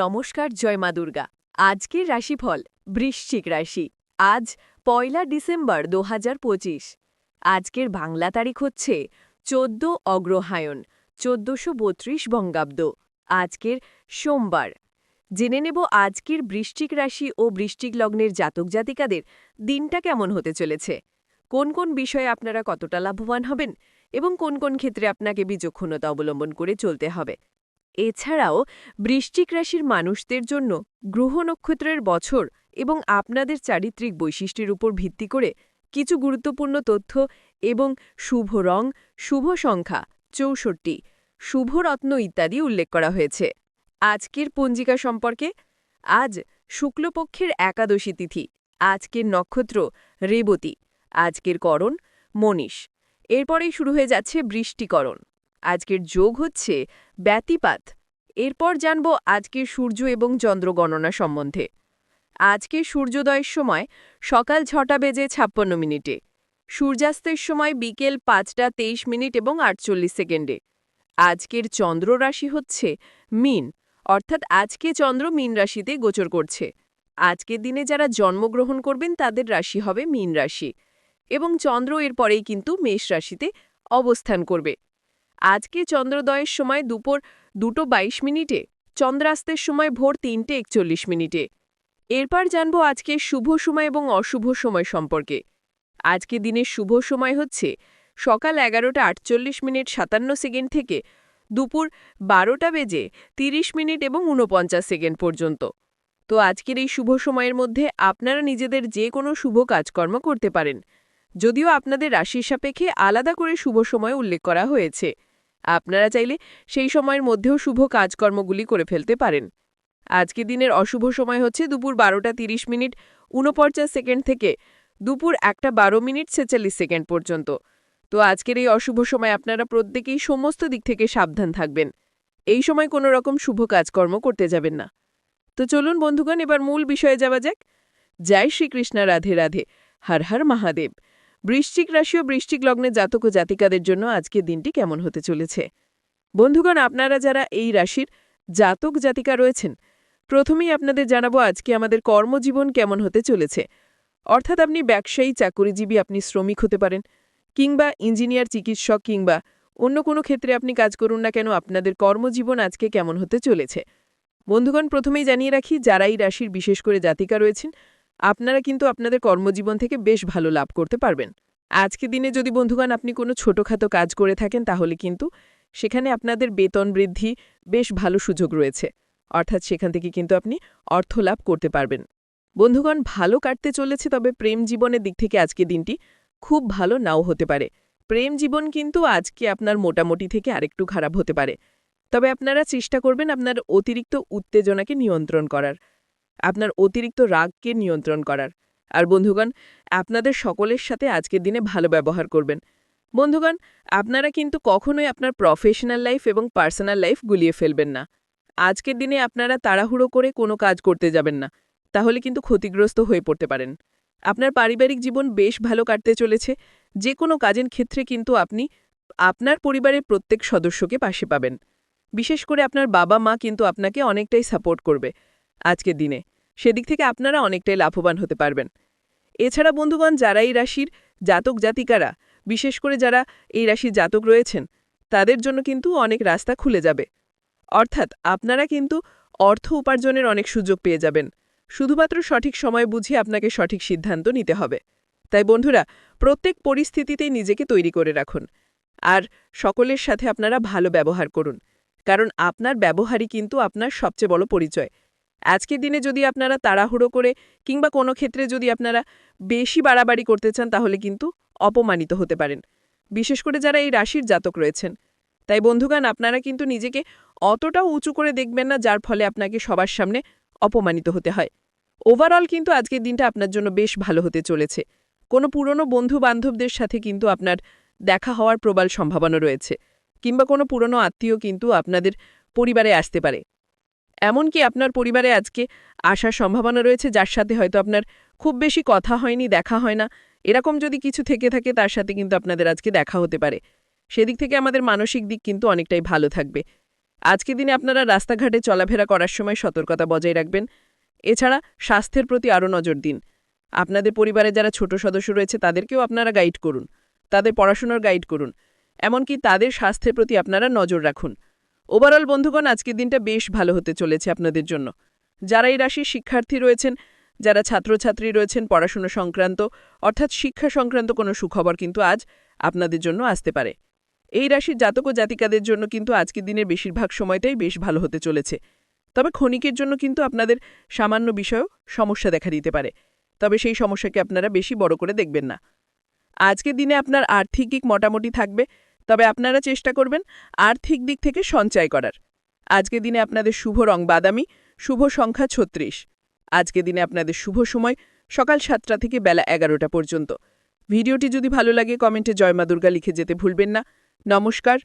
নমস্কার, জয় মা দুর্গা। আজকের রাশিফল বৃশ্চিক রাশি। আজ পয়লা ডিসেম্বর দু হাজার পঁচিশ। আজকের বাংলা তারিখ হচ্ছে চোদ্দ অগ্রহায়ণ, চোদ্দশো বত্রিশ বঙ্গাব্দ। আজকের সোমবার। জেনে নেব আজকের বৃশ্চিক রাশি ও বৃশ্চিক লগ্নের জাতক জাতিকাদের দিনটা কেমন হতে চলেছে। কোন কোন বিষয়ে আপনারা কতটা লাভবান হবেন এবং কোন কোন ক্ষেত্রে আপনাকে বিচক্ষণতা অবলম্বন করে চলতে হবে। এছাড়াও, বৃশ্চিক রাশির মানুষদের জন্য গ্রহ নক্ষত্রের বছর এবং আপনাদের চারিত্রিক বৈশিষ্ট্যের উপর ভিত্তি করে কিছু গুরুত্বপূর্ণ তথ্য এবং শুভ রং, শুভ সংখ্যা, চৌষট্টি শুভরত্ন ইত্যাদি উল্লেখ করা হয়েছে। আজকের পঞ্জিকা সম্পর্কে আজ শুক্লপক্ষের একাদশী তিথি, আজকের নক্ষত্র রেবতী, আজকের করণ মনীষ। এরপরেই শুরু হয়ে যাচ্ছে বৃষ্টিকরণ। আজকের যোগ হচ্ছে ব্যতিপাত। এরপর জানব আজকের সূর্য এবং চন্দ্র গণনা সম্বন্ধে। আজকে সূর্যোদয়ের সময় সকাল ছটা বেজে ছাপ্পান্ন মিনিটে, সূর্যাস্তের সময় বিকেল পাঁচটা তেইশ মিনিট এবং আটচল্লিশ সেকেন্ডে। আজকের চন্দ্র রাশি হচ্ছে মিন, অর্থাৎ আজকে চন্দ্র মিন রাশিতে গোচর করছে। আজকের দিনে যারা জন্মগ্রহণ করবেন তাদের রাশি হবে মিন রাশি এবং চন্দ্র এরপরেই কিন্তু মেষ রাশিতে অবস্থান করবে। আজকে চন্দ্রোদয়ের সময় দুপুর দুটো বাইশ মিনিটে, চন্দ্রাস্তের সময় ভোর তিনটে একচল্লিশ মিনিটে। এরপর জানব আজকে শুভ সময় এবং অশুভ সময় সম্পর্কে। আজকে দিনের শুভ সময় হচ্ছে সকাল এগারোটা আটচল্লিশ মিনিট সাতান্ন সেকেন্ড থেকে দুপুর বারোটা বেজে ৩০ মিনিট এবং ঊনপঞ্চাশ সেকেন্ড পর্যন্ত। তো আজকের এই শুভ সময়ের মধ্যে আপনারা নিজেদের যে কোনো শুভ কাজকর্ম করতে পারেন। যদিও আপনাদের রাশির সাপেক্ষে আলাদা করে শুভ সময় উল্লেখ করা হয়েছে। আপনারা চাইলে সেই সময়ের মধ্যেও শুভ কাজকর্মগুলি করে ফেলতে পারেন। আজকে দিনের অশুভ সময় হচ্ছে দুপুর বারোটা তিরিশ মিনিট ঊনপঞ্চাশ সেকেন্ড থেকে দুপুর একটা বারো মিনিট ছেচল্লিশ সেকেন্ড পর্যন্ত। তো আজকের এই অশুভ সময় আপনারা প্রত্যেকেই সমস্ত দিক থেকে সাবধান থাকবেন। এই সময় কোনো রকম শুভ কাজকর্ম করতে যাবেন না। তো চলুন বন্ধুগণ, এবার মূল বিষয়ে যাওয়া যাক। জয় শ্রীকৃষ্ণ, রাধে রাধে, হর হর মহাদেব। বৃশ্চিক রাশি ও বৃশ্চিক লগ্নে জাতক ও জাতিকাদের জন্য আজকের দিনটি কেমন হতে চলেছে? বন্ধুগণ, আপনারা যারা এই রাশির জাতক, জাতিকা রয়েছেন, প্রথমেই আপনাদের জানাব আজকে আমাদের কর্মজীবন কেমন হতে চলেছে। অর্থাৎ আপনি ব্যবসায়ী, চাকুরিজীবী, আপনি শ্রমিক হতে পারেন, কিংবা ইঞ্জিনিয়ার, চিকিৎসক, কিংবা অন্য কোনো ক্ষেত্রে আপনি কাজ করুন না কেন, আপনাদের কর্মজীবন আজকে কেমন হতে চলেছে? বন্ধুগণ, প্রথমেই জানিয়ে রাখি, যারা এই রাশির বিশেষ করে জাতিকা রয়েছেন আপনারা কিন্তু আপনাদের কর্মজীবন থেকে বেশ ভালো লাভ করতে পারবেন। আজকে দিনে যদি বন্ধুগণ আপনি কোনো ছোটোখাটো কাজ করে থাকেন, তাহলে কিন্তু সেখানে আপনাদের বেতন বৃদ্ধি বেশ ভালো সুযোগ রয়েছে। অর্থাৎ সেখান থেকে কিন্তু আপনি অর্থ লাভ করতে পারবেন। বন্ধুগণ, ভালো কাটতে চলেছে, তবে প্রেম জীবনের দিক থেকে আজকে দিনটি খুব ভালো নাও হতে পারে। প্রেম জীবন কিন্তু আজকে আপনার মোটামুটি থেকে আরেকটু খারাপ হতে পারে। তবে আপনারা চেষ্টা করবেন আপনার অতিরিক্ত উত্তেজনাকে নিয়ন্ত্রণ করার। আপনার অতিরিক্ত রাগকে নিয়ন্ত্রণ করার। আর বন্ধুগণ, আপনাদের সকলের সাথে আজকের দিনে ভালো ব্যবহার করবেন। বন্ধুগণ, আপনারা কিন্তু কখনোই আপনার প্রফেশনাল লাইফ এবং পার্সোনাল লাইফ গুলিয়ে ফেলবেন না। আজকের দিনে আপনারা তাড়াহুড়ো করে কোনো কাজ করতে যাবেন না, তাহলে কিন্তু ক্ষতিগ্রস্ত হয়ে পড়তে পারেন। আপনার পারিবারিক জীবন বেশ ভালো কাটতে চলেছে যে কোনো কাজের ক্ষেত্রে কিন্তু আপনি আপনার পরিবারের প্রত্যেক সদস্যকে পাশে পাবেন। বিশেষ করে আপনার বাবা মা কিন্তু আপনাকে অনেকটাই সাপোর্ট করবে। আজকের দিনে। সেদিক থেকে আপনারা অনেকটাই লাভবান হতে পারবেন। এছাড়া বন্ধুগণ, যারা এই রাশির জাতক জাতিকারা, বিশেষ করে যারা এই রাশির জাতক রয়েছেন, তাদের জন্য কিন্তু অনেক রাস্তা খুলে যাবে। অর্থাৎ আপনারা কিন্তু অর্থ উপার্জনের অনেক সুযোগ পেয়ে যাবেন। শুধুমাত্র সঠিক সময় বুঝিয়ে আপনাকে সঠিক সিদ্ধান্ত নিতে হবে। তাই বন্ধুরা, প্রত্যেক পরিস্থিতিতেই নিজেকে তৈরি করে রাখুন। আর সকলের সাথে আপনারা ভালো ব্যবহার করুন। কারণ আপনার ব্যবহারই কিন্তু আপনার সবচেয়ে বড় পরিচয়। আজকের দিনে যদি আপনারা তাড়াহুড়ো করে কিংবা কোনো ক্ষেত্রে যদি আপনারা বেশি বাড়াবাড়ি করতে চান, তাহলে কিন্তু অপমানিত হতে পারেন। বিশেষ করে যারা এই রাশির জাতক রয়েছেন। তাই বন্ধুগান আপনারা কিন্তু নিজেকে অতটাও উঁচু করে দেখবেন না, যার ফলে আপনাকে সবার সামনে অপমানিত হতে হয়। ওভারঅল কিন্তু আজকের দিনটা আপনার জন্য বেশ ভালো হতে চলেছে। কোনো পুরনো বন্ধু বান্ধবদের সাথে কিন্তু আপনার দেখা হওয়ার প্রবল সম্ভাবনা রয়েছে। কিংবা কোনো পুরনো আত্মীয় কিন্তু আপনাদের পরিবারে আসতে পারে। এমনকি আপনার পরিবারে আজকে আসার সম্ভাবনা রয়েছে, যার সাথে হয়তো আপনার খুব বেশি কথা হয়নি, দেখা হয় না, এরকম যদি কিছু থেকে থাকে, তার সাথে কিন্তু আপনাদের আজকে দেখা হতে পারে। সেদিক থেকে আমাদের মানসিক দিক কিন্তু অনেকটাই ভালো থাকবে। আজকে দিনে আপনারা রাস্তাঘাটে চলাফেরা করার সময় সতর্কতা বজায় রাখবেন। এছাড়া স্বাস্থ্যের প্রতি আরও নজর দিন। আপনাদের পরিবারে যারা ছোট সদস্য রয়েছে, তাদেরকেও আপনারা গাইড করুন। তাদের পড়াশোনার গাইড করুন। এমনকি তাদের স্বাস্থ্যের প্রতি আপনারা নজর রাখুন। ওভারঅল বন্ধুগণ, আজকের দিনটা বেশ ভালো হতে চলেছে আপনাদের জন্য। যারা এই রাশির শিক্ষার্থী রয়েছেন, যারা ছাত্রছাত্রী রয়েছেন, পড়াশোনা সংক্রান্ত, অর্থাৎ শিক্ষা সংক্রান্ত কোনো সুখবর কিন্তু আজ আপনাদের জন্য আসতে পারে। এই রাশির জাতক ও জাতিকাদের জন্য কিন্তু আজকের দিনের বেশিরভাগ সময়টাই বেশ ভালো হতে চলেছে। তবে ক্ষণিকের জন্য কিন্তু আপনাদের সামান্য বিষয়েও সমস্যা দেখা দিতে পারে। তবে সেই সমস্যাকে আপনারা বেশি বড় করে দেখবেন না। আজকের দিনে আপনার আর্থিক মোটামুটি থাকবে। তবে আপনারা চেষ্টা করবেন আর্থিক দিক থেকে সঞ্চয় করার। আজকের দিনে আপনাদের শুভ রং বাদামি, শুভ সংখ্যা ছত্রিশ। আজকে দিনে আপনাদের শুভ সময় সকাল সাতটা থেকে বেলা এগারোটা পর্যন্ত। ভিডিওটি যদি ভালো লাগে, কমেন্টে জয়মা দুর্গা লিখে যেতে ভুলবেন না। নমস্কার।